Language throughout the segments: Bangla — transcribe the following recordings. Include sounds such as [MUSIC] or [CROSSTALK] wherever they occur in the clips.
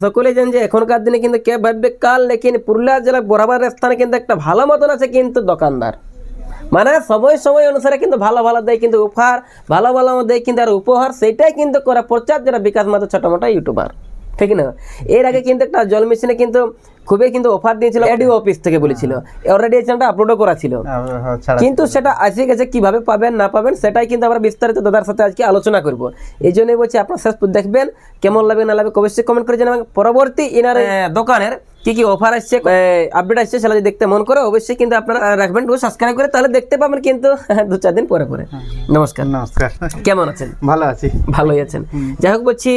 সকলে জানেন যে এখনকার দিনে কিন্তু কে ভাববে কাল, লেকিন পুরুলিয়া জেলার বরাবর স্থানে কিন্তু একটা ভালো মতন আছে কিন্তু দোকানদার। মানে সময় সময় অনুসারে কিন্তু ভালো ভালো দেয় কিন্তু উপহার, ভালো ভালো দেয় কিন্তু আর উপহার, সেটাই কিন্তু করে প্রচার যারা বিকাশ মাত্র ছোটো মোটা ইউটিউবার। ঠিক না? এর আগে কিন্তু একটা জল মেশিনে কিন্তু খুবই কিন্তু অফার দিয়েছিল এডিও অফিস থেকে বলেছিল। অলরেডি এই চ্যানেলটা আপলোডও করা ছিল। কিন্তু সেটা আসে গেছে কীভাবে পাবেন না পাবেন সেটাই কিন্তু আমরা বিস্তারিত দাদার সাথে আজকে আলোচনা করব। এই জন্যই বলছি আপনার শেষ দেখবেন কেমন লাগবে না লাগবে অবশ্যই কমেন্ট করে জানাবেন। পরবর্তী ইনার দোকানের কি কি অফার আসছে আপডেট আসছে সেটা যদি দেখতে মন করে অবশ্যই কিন্তু আপনারা রাখবেন সাবস্ক্রাইব করে তাহলে দেখতে পাবেন কিন্তু [LAUGHS] দু চার দিন পরে পরে। নমস্কার। নমস্কার। কেমন আছেন? ভালো আছি। ভালোই আছেন। যাই হোক বলছি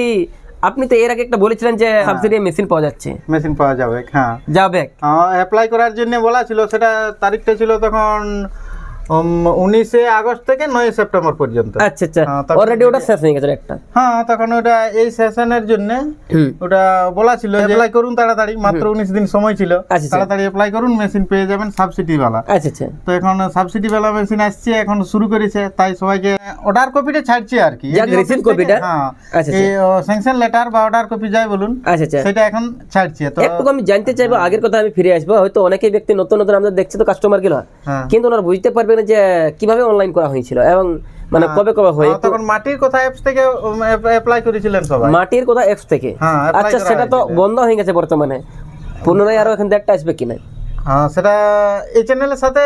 আপনি তো এর আগে একটা বলেছিলেন যে সাবসিডি মেশিন পাওয়া যাচ্ছে। মেশিন পাওয়া যাবে হ্যাঁ। যাবে। অ্যাপ্লাই করার জন্য বলা ছিল সেটা তারিখটা ছিল তখন উনিশে আগস্ট থেকে নয় সেপ্টেম্বর পর্যন্ত। আচ্ছা আচ্ছা। হ্যাঁ, অলরেডি ওটা শেষ হয়ে গেছে একটা হ্যাঁ তখন ওটা এই সেশনের জন্য ওটা বলা ছিল অ্যাপ্লাই করুন তাড়াতাড়ি মাত্র উনিশ দিন সময় ছিল। আচ্ছা, আচ্ছা। তাড়াতাড়ি অ্যাপ্লাই করুন মেশিন পেয়ে যাবেন সাবসিডি বালা। আচ্ছা আচ্ছা। তো এখন সাবসিডি বালা মেশিন আসছে এখন শুরু করেছে তাই সবাইকে অর্ডার কপিটা ছাড়ছে আর কি? হ্যাঁ স্যাংশন লেটার বা অর্ডার কপি যাই বলুন আচ্ছা আচ্ছা। সেটা এখন ছাড়ছে তো একটু আমি জানতে চাইব আগের কথা আমি ফিরে আসব হয়তো অনেকেই ব্যক্তি নতুন নতুন আমাদের দেখছে তো কাস্টমারগুলো। হ্যাঁ। কিন্তু ওনারা বুঝতে পারবে না যে কীভাবে অনলাইন করা হয়েছিল এবং মানে কবে কবে হয় হ্যাঁ, তখন মাটির কথা অ্যাপস থেকে অ্যাপ্লাই করেছিলেন সবাই। মাটির কথা অ্যাপস থেকে। হ্যাঁ, আচ্ছা সেটা তো বন্ধ হয়ে গেছে বর্তমানে। পুনরায় আরও এখন দেখতে আসবে কিনা? হ্যাঁ সেটা এই চ্যানেলের সাথে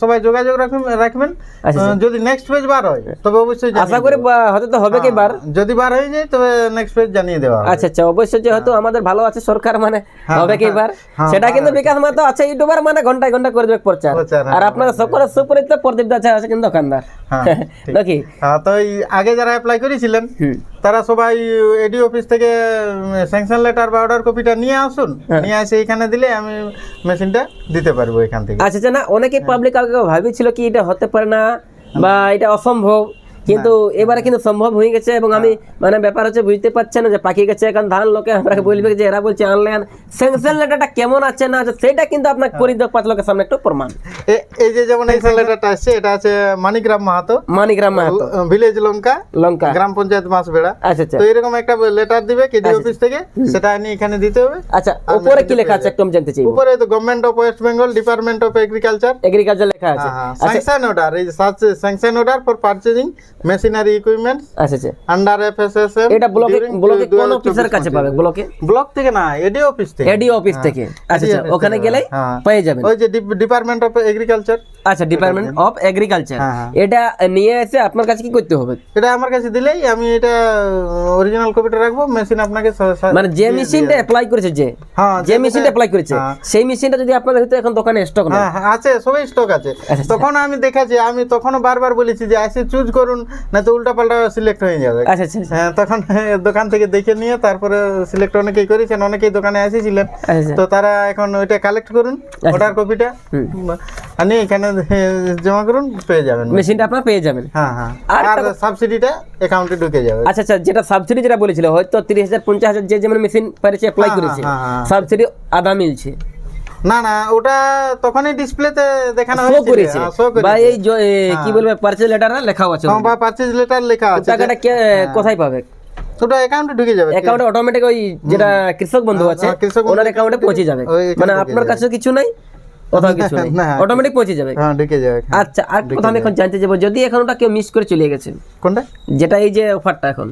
সবাই যোগাযোগ রাখবেন রাখবেন। আচ্ছা, যদি নেক্সট পেজ বার হয় তবে অবশ্যই আশা করি হয়তো তো হবে কি বার? হ্যাঁ, যদি বার হয়ে যায় তবে নেক্সট পেজ জানিয়ে দেওয়া আচ্ছা আচ্ছা অবশ্যই যেহেতু আমাদের ভালো আছে সরকার মানে হ্যাঁ, হবে কি বার? হ্যাঁ, সেটা কিন্তু বিকাশ মাতো আছে ইউটিউবার মানে ঘন্টায় ঘণ্টা করে দেবে প্রচার হ্যাঁ, আর আপনারা সকলের সুপরিচিত প্রদীপ দাস আছে কিন্তু দোকানদার। হ্যাঁ, নাকি? হ্যাঁ, তো আগে যারা অ্যাপ্লাই করেছিলেন তারা সবাই এডি অফিস থেকে স্যাংশন লেটার বা অর্ডার কপিটা নিয়ে আসুন হ্যাঁ। নিয়ে এসে এখানে দিলে আমি মেশিনটা দিতে পারব এখান থেকে আচ্ছা আচ্ছা না অনেকে হ্যাঁ। পাবলিক আগে ভাবিছিল কি এটা হতে পারে না বা এটা অসম্ভব কিন্তু এবারে কিন্তু সম্ভব হয়ে গেছে এবং আমি মানে ব্যাপার হচ্ছে বুঝতে পারছে না যে পাখি গেছে এখন ধান লোকে আমরা বলবে যে এরা বলছে অনলাইন স্যাংশন লেটারটা কেমন আছে না আছে সেটা কিন্তু আপনাকে হ্যাঁ। করে দেওয়া পাঁচ লোকের সামনে একটু প্রমাণ। এই যে যেমন স্যাংশন লেটারটা আসছে এটা আছে মানিকরাম মাহাতো। মানিকরাম মাহাতো। ভিলেজ লঙ্কা। লঙ্কা। গ্রাম পঞ্চায়েত মাসবেড়া আচ্ছা আচ্ছা। তো এরকম একটা লেটার দিবে কেডি অফিস থেকে সেটা আনি এখানে দিতে হবে। আচ্ছা উপরে কি লেখা আছে একটু আমি জানতে চাই উপরে তো government of West Bengal department of agriculture agriculture লেখা আছে। স্যাংশন অর্ডার এই sanction order for purchasing machinery equipments আচ্ছা আচ্ছা। আন্ডার এফএসএসএম এটা ব্লকে ব্লকে কোন অফিসার কাছে পাবে? ব্লকে ব্লক থেকে না এডি অফিস থেকে। এডি অফিস থেকে। আচ্ছা আচ্ছা ওখানে গেলেই হ্যাঁ। পেয়ে যাবেন। ওই যে ডিপার্টমেন্ট অফ এগ্রিকালচার আচ্ছা ডিপার্টমেন্ট অফ এগ্রিকালচার হ্যাঁ, হ্যাঁ। এটা নিয়ে এসে আপনার কাছে কি করতে হবে? এটা আমার কাছে দিলেই আমি এটা অরিজিনাল কপিটা রাখব মেশিন আপনাকে মানে যে মেশিনটা অ্যাপ্লাই করেছে যে হ্যাঁ যে মেশিনটা অ্যাপ্লাই করেছে হ্যাঁ। সেই মেশিনটা যদি আপনাদের হয়তো এখন দোকানে স্টক না হ্যাঁ হ্যাঁ, আছে সবই স্টক আছে। আচ্ছা। তখন আমি দেখাচ্ছি আমি তখনও বারবার বলেছি যে এসে চুজ করুন না তো উল্টা পাল্টা সিলেক্ট হয়ে যাবে। আচ্ছা আচ্ছা আচ্ছা। হ্যাঁ তখন [LAUGHS] দোকান থেকে দেখে নিয়ে তারপরে সিলেক্ট অনেকেই করেছেন অনেকেই দোকানে এসেছিলেন আচ্ছা তো তারা এখন ওইটা কালেক্ট করুন অর্ডার কপিটা আনি এখানে জমা করুন পেয়ে যাবেন। মেশিনটা আপনার পেয়ে যাবেন। হ্যাঁ হ্যাঁ। আর সাবসিডিটা অ্যাকাউন্টে ঢুকে যাবে। আচ্ছা আচ্ছা যেটা সাবসিডি যেটা বলেছিল হয়তো তিরিশ হাজার পঞ্চাশ হাজার যে যেমন মেশিন পেরেছে অ্যাপ্লাই হ্যাঁ, করেছে হ্যাঁ, হ্যাঁ। সাবসিডি আদা মিলছে। না না ওটা তখনই ডিসপ্লেতে দেখানো করেছে। হ্যাঁ, বা এই কি বলবে পার্সেল লেটার লেখাও আছে হ্যাঁ, বা পারচেজ লেটার লেখা আছে টাকাটা কে কোথায় পাবে? ওটা অ্যাকাউন্টে ঢুকে যাবে। অ্যাকাউন্টে অটোমেটিক ওই যেটা কৃষক বন্ধু আছে হ্যাঁ, ওনার অ্যাকাউন্টে পৌঁছে যাবে। মানে আপনার। কাছে কিছু নাই কোথাও কিছু নাই। অটোমেটিক পৌঁছে যাবে। হ্যাঁ ঢুকে যাবে আচ্ছা আর কথা আমি এখন জানতে যাব যদি এখন ওটা কেউ মিস করে চলে গেছে। কোনটা? যেটা এই যে অফারটা এখন।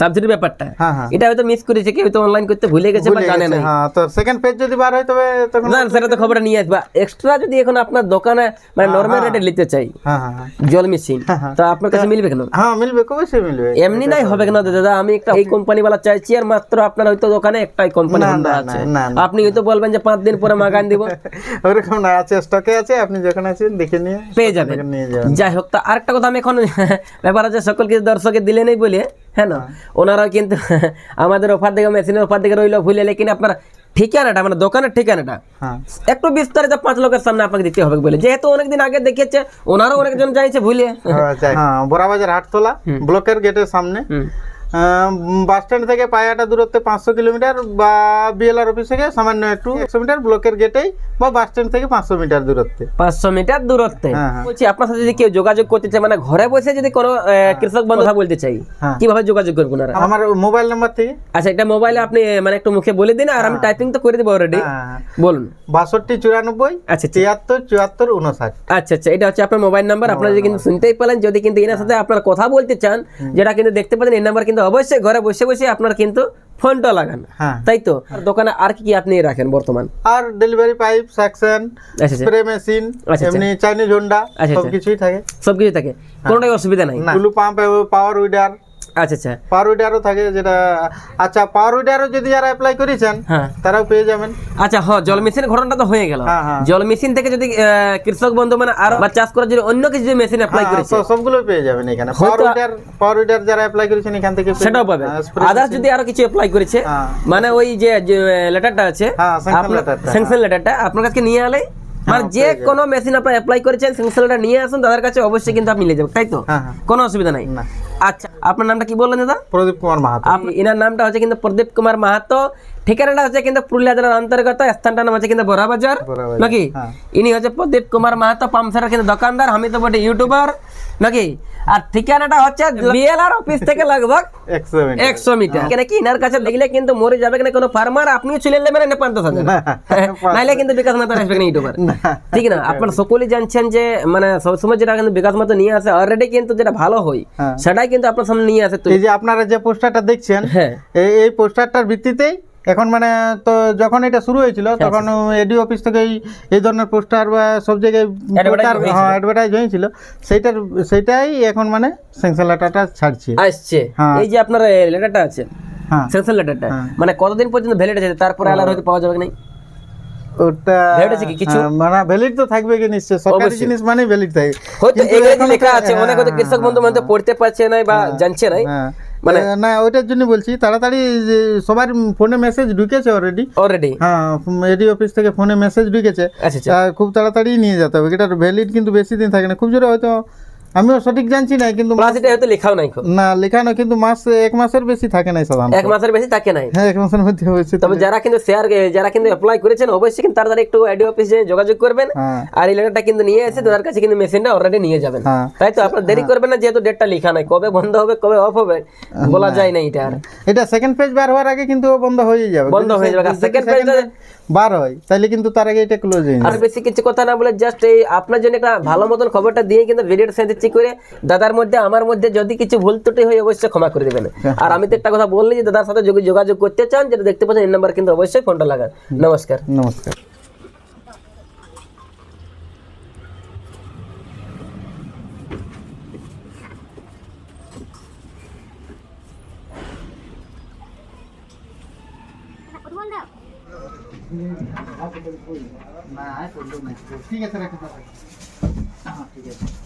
সাবসিডির ব্যাপারটা। হ্যাঁ হ্যাঁ। এটা হয়তো মিস করেছে কেউ তো অনলাইন করতে ভুলে গেছে বা জানে না হ্যাঁ তো সেকেন্ড পেজ যদি বার হয় তবে তখন না সেটা তো খবরটা নিয়ে আসবা। এক্সট্রা যদি এখন আপনার দোকানে মানে নর্মাল রেটে নিতে চাই হ্যাঁ হ্যাঁ হ্যাঁ। জল মেশিন তা আপনার কাছে মিলবে কেন? হ্যাঁ মিলবে অবশ্যই মিলবে। এমনি নাই হবে কেন? দাদা আমি একটা এই কোম্পানি वाला চাইছি আর মাত্র আপনার হয়তো দোকানে একটাই কোম্পানি হোন্ডা আছে। আপনি হয়তো বলবেন যে পাঁচ দিন পরে মাগান দিব। [LAUGHS] ওরকম না আছে স্টকে আছে আপনি যখন আছেন দেখে নিয়ে পেয়ে যাবেন। যাই হোক তা আরেকটা কথা আমি এখন [LAUGHS] ব্যাপার আছে সকলকে দর্শকে দিলে নেই বলে। হ্যাঁ। না ওনারাও কিন্তু [LAUGHS] আমাদের অফার দিকে মেশিনের অফার দেখে রইল ভুলে লেকিন আপনার ঠিকানাটা মানে দোকানের ঠিকানাটা। হ্যাঁ। একটু বিস্তারিত পাঁচ লোকের সামনে আপনাকে দিতে হবে বলে। যেহেতু অনেকদিন আগে দেখেছে ওনারও অনেকজন যাইছে ভুলে। বরাবাজার হ্যাঁ। বড়াবাজার হাটতলা ব্লকের গেটের সামনে। বাস স্ট্যান্ড থেকে পায়াটা দূরত্বে পাঁচশো কিলোমিটার বা বিএলআর অফিস থেকে সামান্য একটু একশো মিটার ব্লকের গেটেই বা বাস স্ট্যান্ড থেকে পাঁচশো মিটার দূরত্বে। পাঁচশো মিটার দূরত্বে? হ্যাঁ, হ্যাঁ। বলছি আপনার সাথে যদি কেউ যোগাযোগ করতে চায় মানে ঘরে বসে যদি কোনো কৃষক বন্ধু কথা বলতে চাই হ্যাঁ। কীভাবে যোগাযোগ করবেন ওনারা? আমার মোবাইল নাম্বার থেকে। আচ্ছা এটা মোবাইলে আপনি মানে একটু মুখে বলে দিন আর আমি টাইপিং তো করে দেবো অলরেডি হ্যাঁ, বলুন। বাষট্টি চুরানব্বই আচ্ছা আচ্ছা। তিয়াত্তর চুয়াত্তর উনষাট আচ্ছা আচ্ছা এটা হচ্ছে আপনার মোবাইল নাম্বার আপনারা যদি কিন্তু শুনতেই পেলেন যদি কিন্তু এনার সাথে আপনারা কথা বলতে চান যেটা কিন্তু দেখতে পাচ্ছেন এই নাম্বার কিন্তু অবশ্যই ঘরে বসে বসে আপনার কিন্তু ফোনটা লাগান। হ্যাঁ। তাই তো? দোকানে আর কি কি আপনি রাখেন বর্তমান? আর delivery pipe suction spray machine. এমনি চাইনিজ হোন্ডা সবকিছুই সব আচ্ছা। কিছুই থাকে। সবকিছু থাকে। কোনোটাই অসুবিধা নাই। টুলু পাম্প পাওয়ার উইডার আচ্ছা আচ্ছা। থাকে যেটা আচ্ছা যদি যারা অ্যাপ্লাই করেছেন হ্যাঁ। তারাও পেয়ে যাবেন। আচ্ছা হ্যাঁ জল মেশিনের ঘটনাটা তো হয়ে গেল। হ্যাঁ, হ্যাঁ। জল মেশিন থেকে যদি কৃষক বন্ধু মানে আরও বা চাষ করার জন্য অন্য কিছু মেশিন অ্যাপ্লাই করেছে সবগুলো পেয়ে যাবেন এখানে। যারা অ্যাপ্লাই করেছেন এখান থেকে সেটাও আদার্স যদি আরও কিছু অ্যাপ্লাই করেছে। মানে ওই যে লেটারটা আছে হ্যাঁ, আপনার স্যাংশন লেটারটা আপনার কাছে নিয়ে আলে মানে যে কোনো মেশিন আপনি অ্যাপ্লাই করেছেন স্যাংশন লেটার নিয়ে আসুন তাদের কাছে অবশ্যই কিন্তু আপনি নিয়ে যাবেন তাই তো? কোনো অসুবিধা নাই। আচ্ছা আপনার নামটা কি বললেন দাদা? প্রদীপ কুমার মাহাতো। আপনি এনার নামটা হচ্ছে কিন্তু প্রদীপ কুমার মাহাতো। ঠিকানাটা হচ্ছে কিন্তু পুরুলিয়া জেলার অন্তর্গত স্থানটার নাম হচ্ছে কিন্তু বড়াবাজার। নাকি? হ্যাঁ। ইনি হচ্ছে প্রদীপ কুমার মাহাতো পামসারের কিন্তু দোকানদার আমি তো বটে ইউটিউবার নাকি? আর ঠিকানাটা হচ্ছে বিএলআর অফিস থেকে লগভগ একশো মিটার। কেন কি ইনার কাছে দেখলে কিন্তু মরে যাবে কিনা কোনো ফার্মার আপনিও চলে নেবেন না পাঁচ দশ হাজার। নাইলে কিন্তু বিকাশ মাতা আসবে না ইউটিউবার। ঠিক না? আপনারা সকলেই জানছেন যে মানে সবসময় যেটা কিন্তু বিকাশ মাতা নিয়ে আসে অলরেডি কিন্তু যেটা ভালো হয় হ্যাঁ। সেটাই কিন্তু আপনার সামনে নিয়ে আসে। এই যে আপনারা যে পোস্টারটা দেখছেন হ্যাঁ। এই এই পোস্টারটার ভিত্তিতেই এখন মানে তো যখন এটা শুরু হয়েছিল তখন এডি অফিস থেকে এই- ধরনের পোস্টার বা সব জায়গায় হ্যাঁ অ্যাডভার্টাইজ হয়েছিল। সেইটার সেটাই এখন মানে স্যাংশন লেটারটা ছাড়ছে। আসছে। হ্যাঁ। এই যে আপনার লেটারটা আছে হ্যাঁ। সেন্সর লেটারটা হ্যাঁ। মানে কতদিন পর্যন্ত ভ্যালিড আছে? তারপরে আলাদা হয়তো পাওয়া যাবে নাই? ওটা কিছু? হ্যাঁ, মানে ভ্যালিড তো থাকবে কি নিশ্চয় সরকারি জিনিস মানে ভ্যালিড থাকে। হয়তো এগুলো লেখা আছে? অনেক হয়তো কৃষক বন্ধু মানে পড়তে পারছে না বা জানছে না হ্যাঁ। মানে- না ওইটার জন্য বলছি তাড়াতাড়ি সবার ফোনে মেসেজ ঢুকেছে অলরেডি অলরেডি হ্যাঁ এডি অফিস থেকে ফোনে মেসেজ ঢুকেছে। আচ্ছা আচ্ছা। খুব তাড়াতাড়ি নিয়ে যেতে হবে। এটার ভ্যালিড কিন্তু বেশি দিন থাকে না। খুব জোরে হয়তো আমিও সঠিক জানছি না কিন্তু প্লাস এটা হয়তো লেখাও নাই। না লেখানো কিন্তু মাস এক মাসের বেশি থাকে না সাধারণত এক মাসের বেশি থাকে নাই। হ্যাঁ এক মাসের মধ্যে হয়েছে তবে যারা কিন্তু শেয়ার যারা কিন্তু অ্যাপ্লাই করেছেন অবশ্যই কিন্তু তাড়াতাড়ি একটু আইডি অফিসে যোগাযোগ করবেন। হ্যাঁ। আর এই লেটারটা কিন্তু নিয়ে এসে তাদের কাছে কিন্তু মেশিনটা অলরেডি নিয়ে যাবেন। হ্যাঁ। তাই তো আপনার দেরি করবেন না যেহেতু ডেটটা লেখা নাই। কবে বন্ধ হবে কবে অফ হবে বলা যায় না এটা আর। এটা সেকেন্ড পেজ বার হওয়ার আগে কিন্তু বন্ধ হয়ে যাবে বন্ধ হয়ে যাবে। যদি বার হয় তাহলে কিন্তু তার আগে এটা ক্লোজ আর বেশি কিছু কথা না বলে জাস্ট এই আপনার জন্য একটা ভালো মতন খবরটা দিয়ে কিন্তু ভিডিওটা সেন্ড দিচ্ছি করে দাদার মধ্যে আমার মধ্যে যদি কিছু ভুল ত্রুটি হয় অবশ্যই ক্ষমা করে দেবেন। আর আমি তো একটা কথা বললি যে দাদার সাথে যোগ- যোগাযোগ করতে চান যেটা দেখতে পাচ্ছেন এই নাম্বার কিন্তু অবশ্যই ফোনটা লাগান। নমস্কার। নমস্কার। ঠিক আছে রাখুন ঠিক আছে